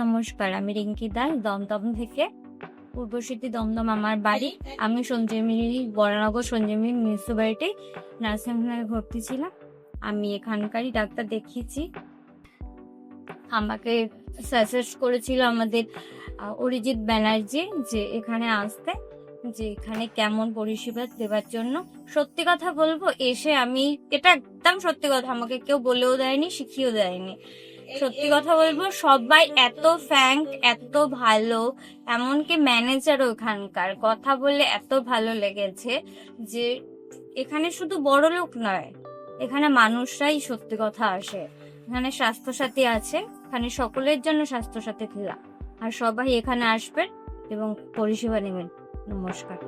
নমস্কার, আমি রিঙ্কি দাস, দমদম থেকে। পূর্বশীতি দমদম আমার বাড়ি। আমি সঞ্জীবনী, বরানগর সঞ্জীবনী মিউনিসিপ্যালিটি, নার্সিংহোমে ভর্তি ছিলাম। আমি এখানকারই ডাক্তার দেখিয়েছি। আমাকে সাজেস্ট করেছিল আমাদের অরিজিৎ ব্যানার্জি যে এখানে আসতে। যে এখানে কেমন পরিষেবা দেওয়ার জন্য। সত্যি কথা বলব এসে আমি এটা একদম সত্যি কথা আমাকে কেউ বলেও দেয়নি শিখিয়েও দেয়নি। সত্যি কথা বলব সবাই এত ফ্যাঙ্ক এত ভালো এমনকি ম্যানেজারও ওখানকার কথা বলে এত ভালো লেগেছে যে এখানে শুধু বড় লোক নয় এখানে মানুষরাই সত্যি কথা আসে। এখানে স্বাস্থ্যসাথী আছে এখানে সকলের জন্য স্বাস্থ্যসাথী খোলা। আর সবাই এখানে আসবেন এবং পরিষেবা নেবেন। নমস্কার।